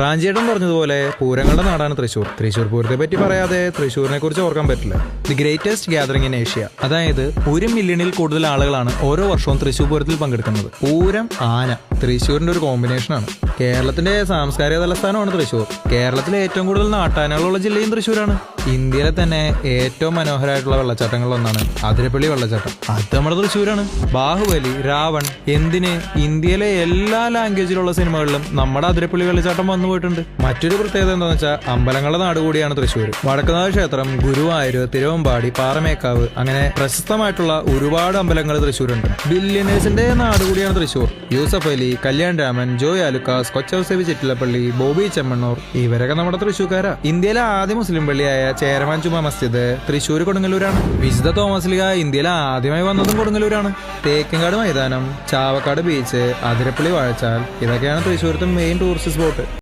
പ്രാഞ്ചേട്ടൻ പറഞ്ഞതുപോലെ പൂരങ്ങളുടെ നാടാണ് തൃശൂർ തൃശൂർ പൂരത്തെ പറ്റി പറയാതെ തൃശ്ശൂരിനെ കുറിച്ച് ഓർക്കാൻ പറ്റില്ല. The greatest gathering in Asia അതായത് ഒരു മില്യണിൽ കൂടുതൽ ആളുകളാണ് ഓരോ വർഷവും തൃശൂർ പൂരത്തിൽ പങ്കെടുക്കുന്നത്. പൂരം ആന. തൃശ്ശൂരിന്റെ ഒരു കോമ്പിനേഷനാണ് കേരളത്തിന്റെ സാംസ്കാരിക തലസ്ഥാനമാണ് തൃശ്ശൂർ. കേരളത്തിലെ ഏറ്റവും കൂടുതൽ നാട്ടാനകളുള്ള ജില്ലയും തൃശ്ശൂരാണ്. ഇന്ത്യയിലെ തന്നെ ഏറ്റവും മനോഹരമായിട്ടുള്ള വെള്ളച്ചാട്ടങ്ങളിലൊന്നാണ് അതിരപ്പള്ളി വെള്ളച്ചാട്ടം. അത് നമ്മുടെ തൃശ്ശൂരാണ്. ബാഹുബലി രാവൺ എന്തിന് ഇന്ത്യയിലെ എല്ലാ ലാംഗ്വേജിലുള്ള സിനിമകളിലും നമ്മുടെ അതിരപ്പള്ളി വെള്ളച്ചാട്ടം വന്നു പോയിട്ടുണ്ട്. മറ്റൊരു പ്രത്യേകത എന്താണെന്ന് വെച്ചാൽ അമ്പലങ്ങളുടെ നാട് കൂടിയാണ് തൃശ്ശൂർ വടക്കുന്നാഥ ക്ഷേത്രം ഗുരുവായൂർ തിരുവമ്പാടി പാറമേക്കാവ് അങ്ങനെ പ്രശസ്തമായിട്ടുള്ള ഒരുപാട് അമ്പലങ്ങൾ തൃശ്ശൂരുണ്ട്. ബില്യനേഴ്സിന്റെ നാട് കൂടിയാണ് തൃശ്ശൂർ. യൂസഫ് അലി കല്യാൺ രാമൻ ജോയ് ആലുക്കാസ് കൊച്ചൗസേവി ചിറ്റിലപ്പള്ളി ബോബി ചെമ്മണ്ണൂർ ഇവരൊക്കെ നമ്മുടെ തൃശ്ശൂർക്കാരാ. ഇന്ത്യയിലെ ആദ്യ മുസ്ലിം പള്ളിയായ ചേരമാൻ ചുമ മസ്ജിദ് തൃശ്ശൂർ കൊടുങ്ങല്ലൂരാണ്. വിശുദ്ധ തോമസ് ലിഗ ഇന്ത്യയിൽ ആദ്യമായി വന്നതും കൊടുങ്ങല്ലൂരാണ്. തേക്കിൻകാട് മൈതാനം ചാവക്കാട് ബീച്ച് അതിരപ്പള്ളി വാഴച്ചാൽ ഇതൊക്കെയാണ് തൃശ്ശൂരത്തെ മെയിൻ ടൂറിസ്റ്റ് സ്പോട്ട്